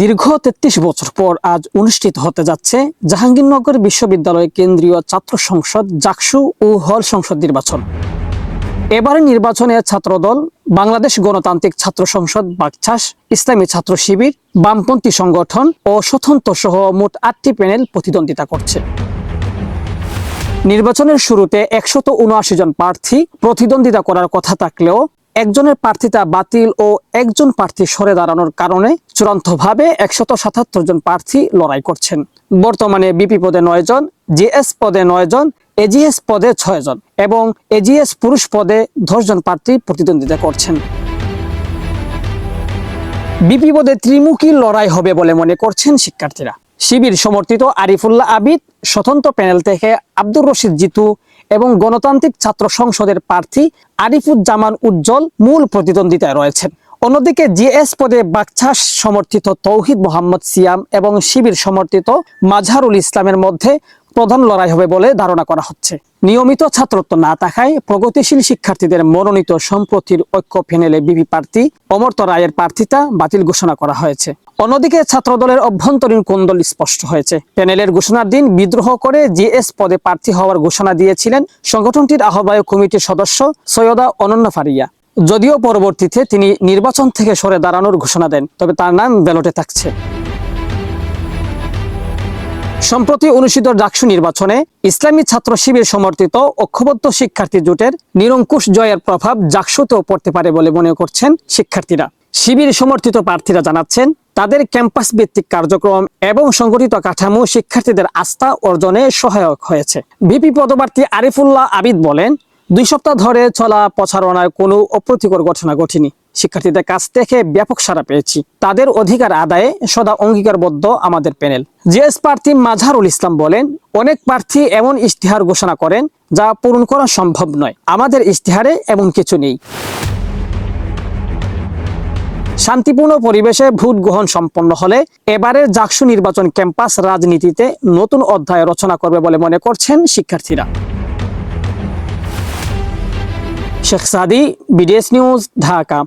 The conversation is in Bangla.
দীর্ঘ তেত্রিশ বছর পর আজ অনুষ্ঠিত হতে যাচ্ছে জাহাঙ্গীরনগর বিশ্ববিদ্যালয় কেন্দ্রীয় ছাত্র সংসদ, জাকসু ও হল সংসদ নির্বাচন। এবারে নির্বাচনে ছাত্রদল, বাংলাদেশ গণতান্ত্রিক ছাত্র সংসদ বাকছাস ইসলামী ছাত্র শিবির, বামপন্থী সংগঠন ও স্বতন্ত্র সহ মোট আটটি প্যানেল প্রতিদ্বন্দ্বিতা করছে। নির্বাচনের শুরুতে একশত উনআশি জন প্রার্থী প্রতিদ্বন্দ্বিতা করার কথা থাকলেও একজনের প্রার্থিতা বাতিল ও একজন প্রার্থী সরে দাঁড়ানোর কারণে চূড়ান্তভাবে একশত সাতাত্তর জন প্রার্থী লড়াই করছেন। বর্তমানে বিপি পদে নয় জন, জিএস পদে নয় জন, এজিএস পদে ছয় জন এবং এজিএস পুরুষ পদে দশ জন প্রার্থী প্রতিদ্বন্দ্বিতা করছেন। বিপি পদে ত্রিমুখী লড়াই হবে বলে মনে করছেন শিক্ষার্থীরা। শিবির সমর্থিত আরিফুল্লাহ আবিদ, স্বতন্ত্র প্যানেল থেকে আব্দুর রশিদ জিতু এবং গণতান্ত্রিক ছাত্র সংসদের প্রার্থী আরিফুজ্জামান উজ্জ্বল মূল প্রতিদ্বন্দ্বিতায় রয়েছেন। অন্যদিকে জিএস পদে বাকছাস সমর্থিত তৌহিদ মোহাম্মদ সিয়াম এবং শিবির সমর্থিত মাঝারুল ইসলামের মধ্যে প্রধান লড়াই হবে বলে ধারণা করা হচ্ছে। নিয়মিত ছাত্রত্ব না থাকায় প্রগতিশীল শিক্ষার্থীদের মনোনীত সম্প্রতির ঐক্য প্যানেলে বিপি প্রার্থী অমর্ত রায়ের প্রার্থিতা বাতিল ঘোষণা করা হয়েছে। অন্যদিকে ছাত্রদলের অভ্যন্তরীণ কোন্দল স্পষ্ট হয়েছে। প্যানেলের ঘোষণার দিন বিদ্রোহ করে জিএস পদে প্রার্থী হওয়ার ঘোষণা দিয়েছিলেন সংগঠনটির আহ্বায়ক কমিটির সদস্য সৈয়দা অনন্য ফারিয়া। যদিও পরবর্তীতে তিনি নির্বাচন থেকে সরে দাঁড়ানোর ঘোষণা দেন, তবে তার নাম ব্যালটে থাকছে। সম্প্রতি অনুষ্ঠিত ডাকসু নির্বাচনে ইসলামী ছাত্র শিবির সমর্থিত ঐক্যবদ্ধ শিক্ষার্থী জোটের নিরঙ্কুশ জয়ের প্রভাব জাকসুতেও পড়তে পারে বলে মনে করছেন শিক্ষার্থীরা। শিবির সমর্থিত প্রার্থীরা জানাচ্ছেন, তাদের ক্যাম্পাস ভিত্তিক কার্যক্রম এবং সংগঠিত কাঠামো শিক্ষার্থীদের আস্থা অর্জনে সহায়ক হয়েছে। ভিপি পদপ্রার্থী আরিফুল্লাহ আবিদ বলেন, দুই সপ্তাহ ধরে চলা প্রচারণায় কোনো অপ্রীতিকর ঘটনা ঘটেনি। শিক্ষার্থীদের কাছ থেকে ব্যাপক সাড়া পেয়েছি। তাদের অধিকার আদায়ে সদা অঙ্গীকারবদ্ধ আমাদের প্যানেল। জিএস প্রার্থী মাঝহারুল ইসলাম বলেন, অনেক প্রার্থী এমন ইশতেহার ঘোষণা করেন যা পূরণ করা সম্ভব নয়। আমাদের ইশতেহারে এমন কিছু নেই। শান্তিপূর্ণ পরিবেশে ভোট গ্রহণ সম্পন্ন হলে এবারের জাকসু নির্বাচন ক্যাম্পাস রাজনীতিতে নতুন অধ্যায় রচনা করবে বলে মনে করছেন শিক্ষার্থীরা। Sheikh Sadi, BDS news, Dhaka.